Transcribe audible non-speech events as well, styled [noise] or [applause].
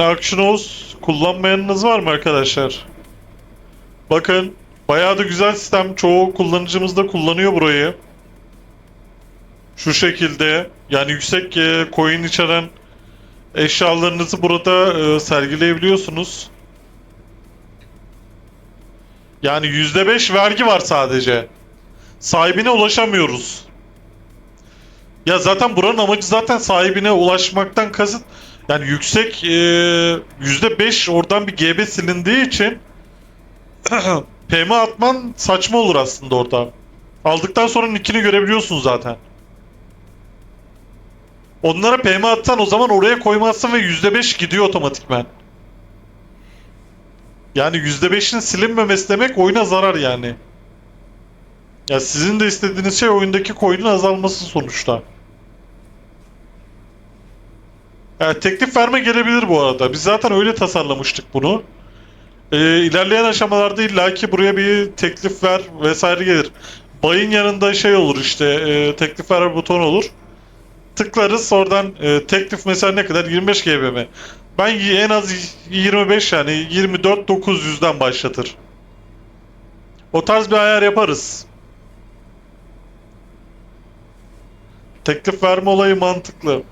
Actionos kullanmayanınız var mı arkadaşlar? Bakın bayağı da güzel sistem. Çoğu kullanıcımız da kullanıyor burayı. Şu şekilde yani yüksek e, coin içeren eşyalarınızı burada e, sergileyebiliyorsunuz. Yani %5 vergi var sadece. Sahibine ulaşamıyoruz. Ya zaten buranın amacı zaten sahibine ulaşmaktan kasıt yani yüksek e, %5 oradan bir GB silindiği için [clears throat] PM atman saçma olur aslında orada. Aldıktan sonra nickini görebiliyorsun zaten. Onlara PM atsan o zaman oraya koymazsın ve %5 gidiyor otomatikmen. Yani %5'in silinmemesi demek oyuna zarar yani. Ya sizin de istediğiniz şey oyundaki coin'in azalması sonuçta. Evet, teklif verme gelebilir bu arada. Biz zaten öyle tasarlamıştık bunu. Ee, ilerleyen aşamalarda illaki buraya bir teklif ver vesaire gelir. Bayın yanında şey olur işte e, teklif ver buton olur. Tıklarız oradan e, teklif mesela ne kadar 25 GB mi? Ben en az 25 yani 24 900'den başlatır. O tarz bir ayar yaparız. Teklif verme olayı mantıklı.